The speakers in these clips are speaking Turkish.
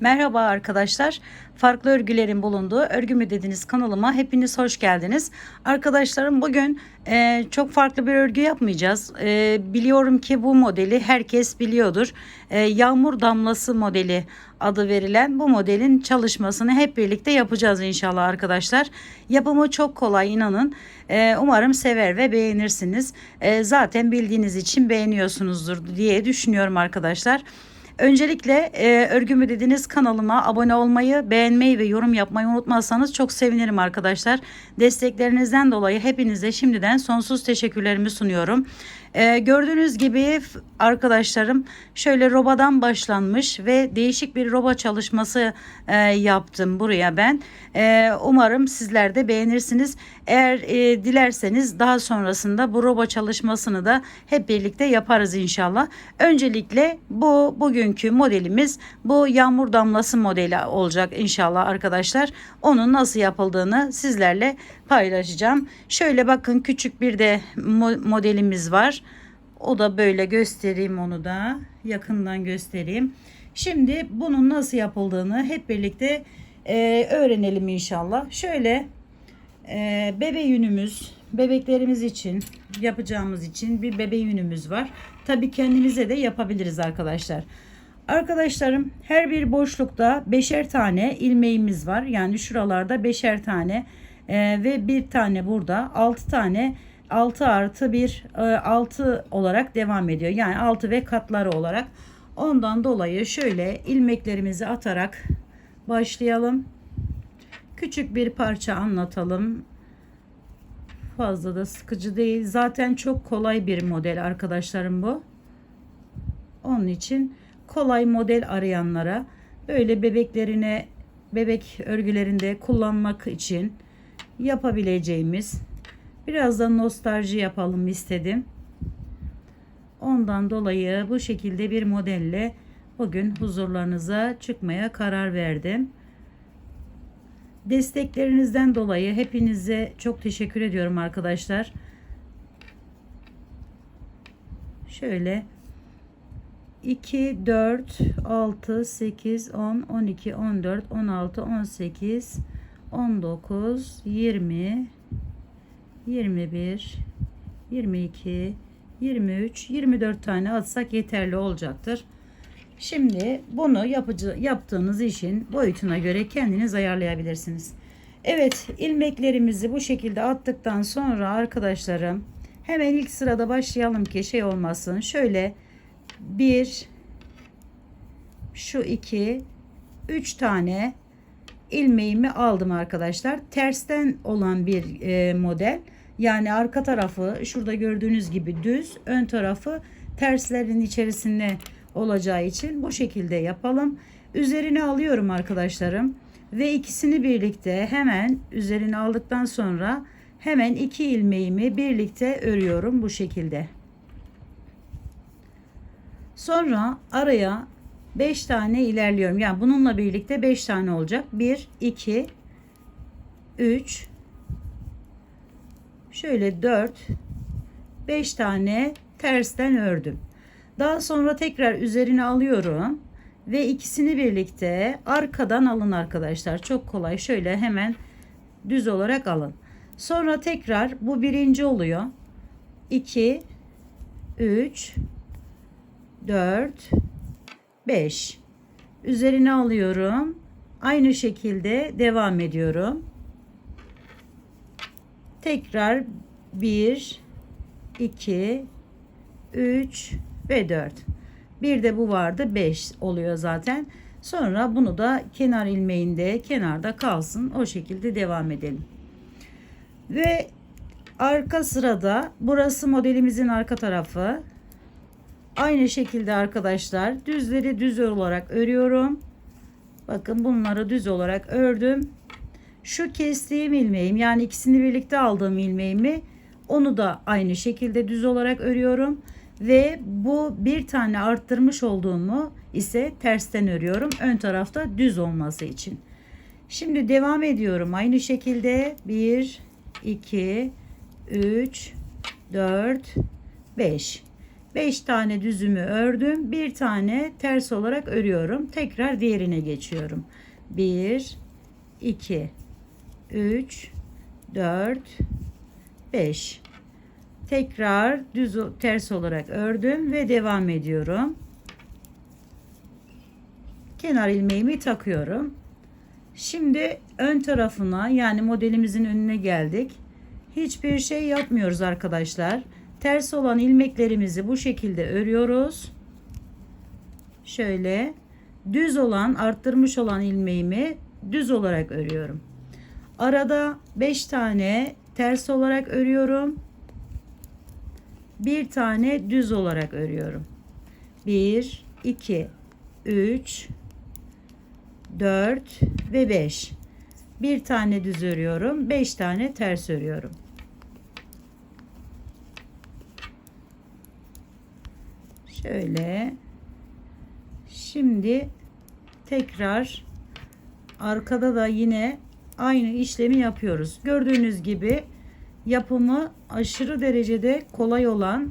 Merhaba arkadaşlar. Farklı örgülerin bulunduğu Örgü mü dediniz kanalıma hepiniz hoş geldiniz. Arkadaşlarım bugün e, çok farklı bir örgü yapmayacağız. E, biliyorum ki bu modeli herkes biliyordur. E, yağmur damlası modeli adı verilen bu modelin çalışmasını hep birlikte yapacağız inşallah arkadaşlar. Yapımı çok kolay inanın. E, umarım sever ve beğenirsiniz. E, zaten bildiğiniz için beğeniyorsunuzdur diye düşünüyorum arkadaşlar. Öncelikle e, örgümü dediğiniz kanalıma abone olmayı, beğenmeyi ve yorum yapmayı unutmazsanız çok sevinirim arkadaşlar. Desteklerinizden dolayı hepinize şimdiden sonsuz teşekkürlerimi sunuyorum. E, gördüğünüz gibi arkadaşlarım şöyle robadan başlanmış ve değişik bir roba çalışması e, yaptım buraya ben. E, umarım sizler de beğenirsiniz. Eğer e, dilerseniz daha sonrasında bu roba çalışmasını da hep birlikte yaparız inşallah. Öncelikle bu bugünkü modelimiz bu yağmur damlası modeli olacak inşallah arkadaşlar. Onun nasıl yapıldığını sizlerle paylaşacağım. Şöyle bakın küçük bir de mo- modelimiz var. O da böyle göstereyim onu da yakından göstereyim. Şimdi bunun nasıl yapıldığını hep birlikte e, öğrenelim inşallah. Şöyle e, bebe yünümüz bebeklerimiz için yapacağımız için bir bebe yünümüz var. Tabii kendimize de yapabiliriz arkadaşlar. Arkadaşlarım her bir boşlukta beşer tane ilmeğimiz var. Yani şuralarda beşer tane e, ve bir tane burada altı tane 6 artı 1 6 olarak devam ediyor. Yani 6 ve katları olarak. Ondan dolayı şöyle ilmeklerimizi atarak başlayalım. Küçük bir parça anlatalım. Fazla da sıkıcı değil. Zaten çok kolay bir model arkadaşlarım bu. Onun için kolay model arayanlara böyle bebeklerine bebek örgülerinde kullanmak için yapabileceğimiz biraz da nostalji yapalım istedim. Ondan dolayı bu şekilde bir modelle bugün huzurlarınıza çıkmaya karar verdim. Desteklerinizden dolayı hepinize çok teşekkür ediyorum arkadaşlar. Şöyle 2, 4, 6, 8, 10, 12, 14, 16, 18, 19, 20, 21, 22, 23, 24 tane atsak yeterli olacaktır. Şimdi bunu yapıcı yaptığınız işin boyutuna göre kendiniz ayarlayabilirsiniz. Evet ilmeklerimizi bu şekilde attıktan sonra arkadaşlarım hemen ilk sırada başlayalım ki şey olmasın. Şöyle bir şu iki üç tane ilmeğimi aldım arkadaşlar. Tersten olan bir e, model. Yani arka tarafı şurada gördüğünüz gibi düz, ön tarafı terslerin içerisinde olacağı için bu şekilde yapalım. Üzerine alıyorum arkadaşlarım ve ikisini birlikte hemen üzerine aldıktan sonra hemen iki ilmeğimi birlikte örüyorum bu şekilde. Sonra araya 5 tane ilerliyorum. Yani bununla birlikte 5 tane olacak. 1 2 3 şöyle 4 5 tane tersten ördüm. Daha sonra tekrar üzerine alıyorum ve ikisini birlikte arkadan alın arkadaşlar. Çok kolay. Şöyle hemen düz olarak alın. Sonra tekrar bu birinci oluyor. 2 3 4 5 üzerine alıyorum. Aynı şekilde devam ediyorum. Tekrar 1 2 3 ve 4. Bir de bu vardı 5 oluyor zaten. Sonra bunu da kenar ilmeğinde kenarda kalsın. O şekilde devam edelim. Ve arka sırada burası modelimizin arka tarafı. Aynı şekilde arkadaşlar düzleri düz olarak örüyorum. Bakın bunları düz olarak ördüm. Şu kestiğim ilmeğim yani ikisini birlikte aldığım ilmeğimi onu da aynı şekilde düz olarak örüyorum ve bu bir tane arttırmış olduğumu ise tersten örüyorum. Ön tarafta düz olması için. Şimdi devam ediyorum. Aynı şekilde 1 2 3 4 5 5 tane düzümü ördüm. Bir tane ters olarak örüyorum. Tekrar diğerine geçiyorum. 1 2 3 4 5 Tekrar düz ters olarak ördüm ve devam ediyorum. Kenar ilmeğimi takıyorum. Şimdi ön tarafına yani modelimizin önüne geldik. Hiçbir şey yapmıyoruz arkadaşlar. Ters olan ilmeklerimizi bu şekilde örüyoruz. Şöyle düz olan arttırmış olan ilmeğimi düz olarak örüyorum. Arada 5 tane ters olarak örüyorum. Bir tane düz olarak örüyorum. 1 2 3 4 ve 5. Bir tane düz örüyorum. 5 tane ters örüyorum. Şöyle. Şimdi tekrar arkada da yine aynı işlemi yapıyoruz. Gördüğünüz gibi yapımı aşırı derecede kolay olan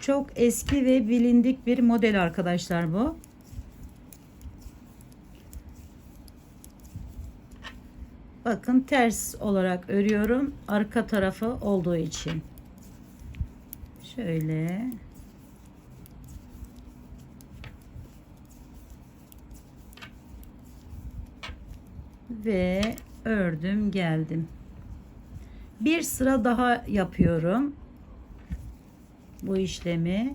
çok eski ve bilindik bir model arkadaşlar bu. Bakın ters olarak örüyorum. Arka tarafı olduğu için. Şöyle. Ve ördüm geldim. Bir sıra daha yapıyorum. Bu işlemi.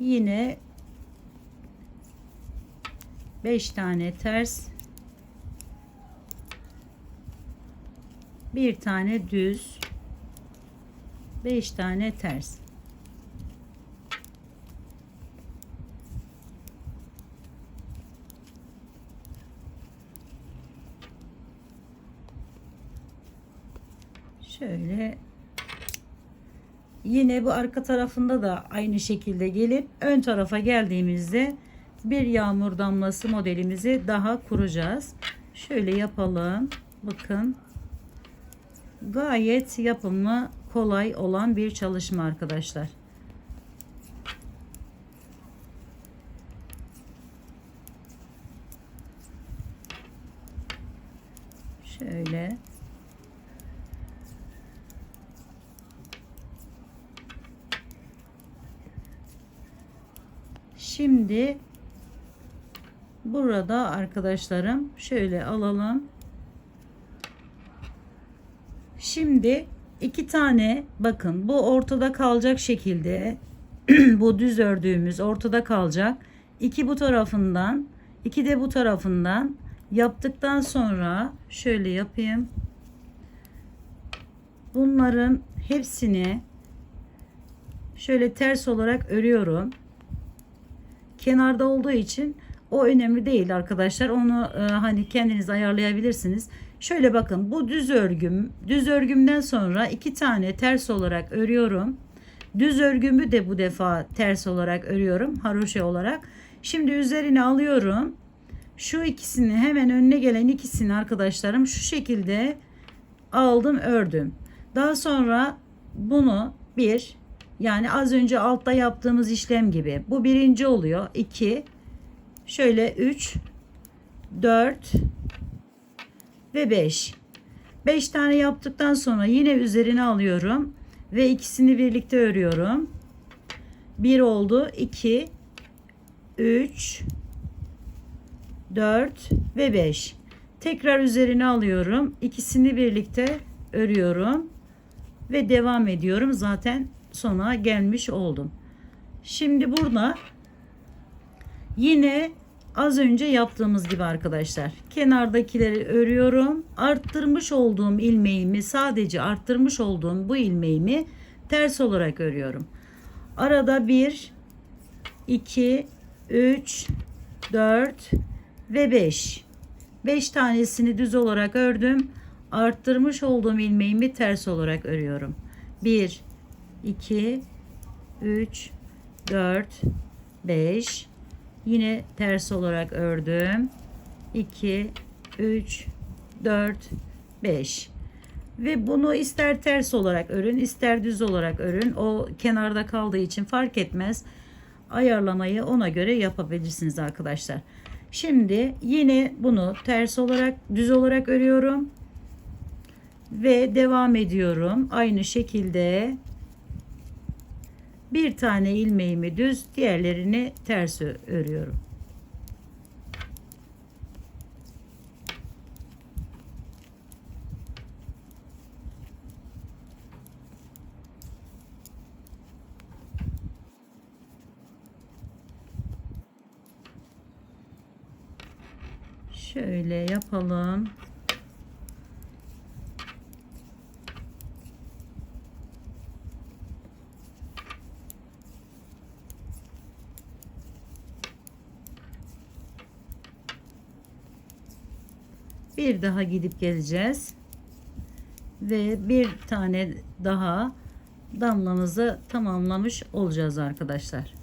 Yine 5 tane ters bir tane düz 5 tane ters şöyle. Yine bu arka tarafında da aynı şekilde gelip ön tarafa geldiğimizde bir yağmur damlası modelimizi daha kuracağız. Şöyle yapalım. Bakın. Gayet yapımı kolay olan bir çalışma arkadaşlar. Şöyle Şimdi burada arkadaşlarım şöyle alalım. Şimdi iki tane bakın bu ortada kalacak şekilde bu düz ördüğümüz ortada kalacak. İki bu tarafından iki de bu tarafından yaptıktan sonra şöyle yapayım. Bunların hepsini şöyle ters olarak örüyorum. Kenarda olduğu için o önemli değil arkadaşlar. Onu e, hani kendiniz ayarlayabilirsiniz. Şöyle bakın bu düz örgüm. Düz örgümden sonra iki tane ters olarak örüyorum. Düz örgümü de bu defa ters olarak örüyorum. Haroşa olarak. Şimdi üzerine alıyorum. Şu ikisini hemen önüne gelen ikisini arkadaşlarım şu şekilde aldım ördüm. Daha sonra bunu bir yani az önce altta yaptığımız işlem gibi. Bu birinci oluyor. 2 şöyle 3 4 ve 5. 5 tane yaptıktan sonra yine üzerine alıyorum ve ikisini birlikte örüyorum. 1 oldu. 2 3 4 ve 5. Tekrar üzerine alıyorum. İkisini birlikte örüyorum ve devam ediyorum. Zaten sona gelmiş oldum. Şimdi burada yine Az önce yaptığımız gibi arkadaşlar. Kenardakileri örüyorum. Arttırmış olduğum ilmeğimi sadece arttırmış olduğum bu ilmeğimi ters olarak örüyorum. Arada 1 2 3 4 ve 5. 5 tanesini düz olarak ördüm. Arttırmış olduğum ilmeğimi ters olarak örüyorum. 1 2 3 4 5 Yine ters olarak ördüm. 2 3 4 5 Ve bunu ister ters olarak örün ister düz olarak örün. O kenarda kaldığı için fark etmez. Ayarlamayı ona göre yapabilirsiniz arkadaşlar. Şimdi yine bunu ters olarak düz olarak örüyorum. Ve devam ediyorum. Aynı şekilde bir tane ilmeğimi düz diğerlerini ters örüyorum. Şöyle yapalım. Bir daha gidip geleceğiz. Ve bir tane daha damlamızı tamamlamış olacağız arkadaşlar.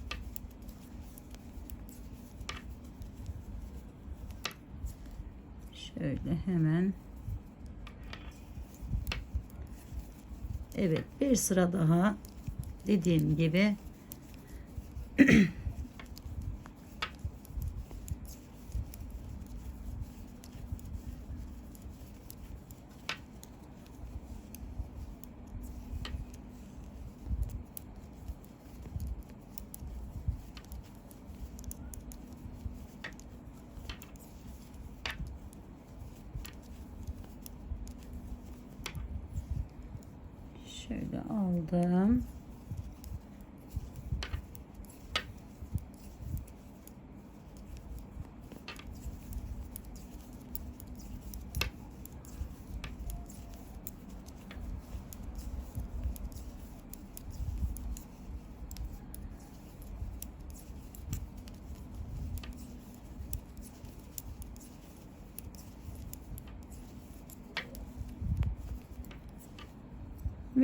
Şöyle hemen Evet bir sıra daha dediğim gibi şöyle aldım.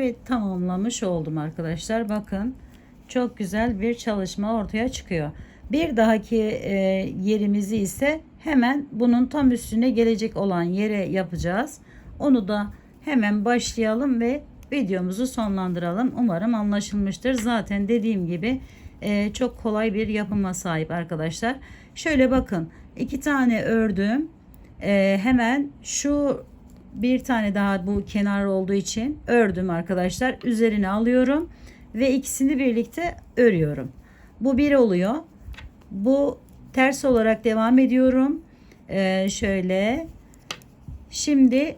Ve tamamlamış oldum arkadaşlar. Bakın çok güzel bir çalışma ortaya çıkıyor. Bir dahaki e, yerimizi ise hemen bunun tam üstüne gelecek olan yere yapacağız. Onu da hemen başlayalım ve videomuzu sonlandıralım. Umarım anlaşılmıştır. Zaten dediğim gibi e, çok kolay bir yapıma sahip arkadaşlar. Şöyle bakın iki tane ördüm. E, hemen şu bir tane daha bu kenar olduğu için ördüm arkadaşlar. Üzerine alıyorum ve ikisini birlikte örüyorum. Bu bir oluyor. Bu ters olarak devam ediyorum. Ee, şöyle. Şimdi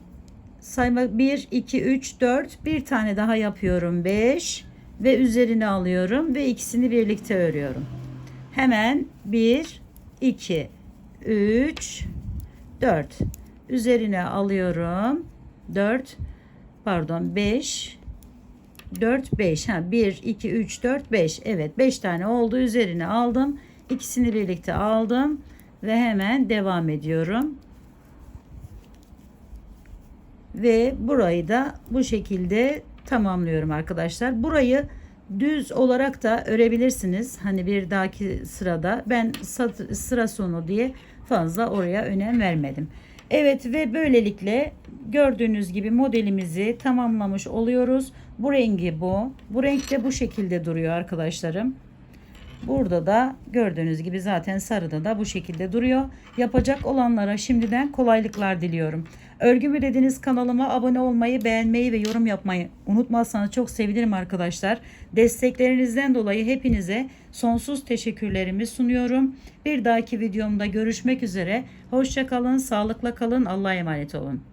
sayma 1 2 3 4 bir tane daha yapıyorum 5 ve üzerine alıyorum ve ikisini birlikte örüyorum. Hemen 1 2 3 4 üzerine alıyorum. 4 pardon 5 4 5 ha 1 2 3 4 5 evet 5 tane oldu. Üzerine aldım. İkisini birlikte aldım ve hemen devam ediyorum. Ve burayı da bu şekilde tamamlıyorum arkadaşlar. Burayı düz olarak da örebilirsiniz. Hani bir dahaki sırada. Ben sıra sonu diye fazla oraya önem vermedim Evet ve böylelikle gördüğünüz gibi modelimizi tamamlamış oluyoruz. Bu rengi bu. Bu renk de bu şekilde duruyor arkadaşlarım. Burada da gördüğünüz gibi zaten sarıda da bu şekilde duruyor. Yapacak olanlara şimdiden kolaylıklar diliyorum. Örgü mü dediniz kanalıma abone olmayı, beğenmeyi ve yorum yapmayı unutmazsanız çok sevinirim arkadaşlar. Desteklerinizden dolayı hepinize sonsuz teşekkürlerimi sunuyorum. Bir dahaki videomda görüşmek üzere. Hoşçakalın, sağlıkla kalın, Allah'a emanet olun.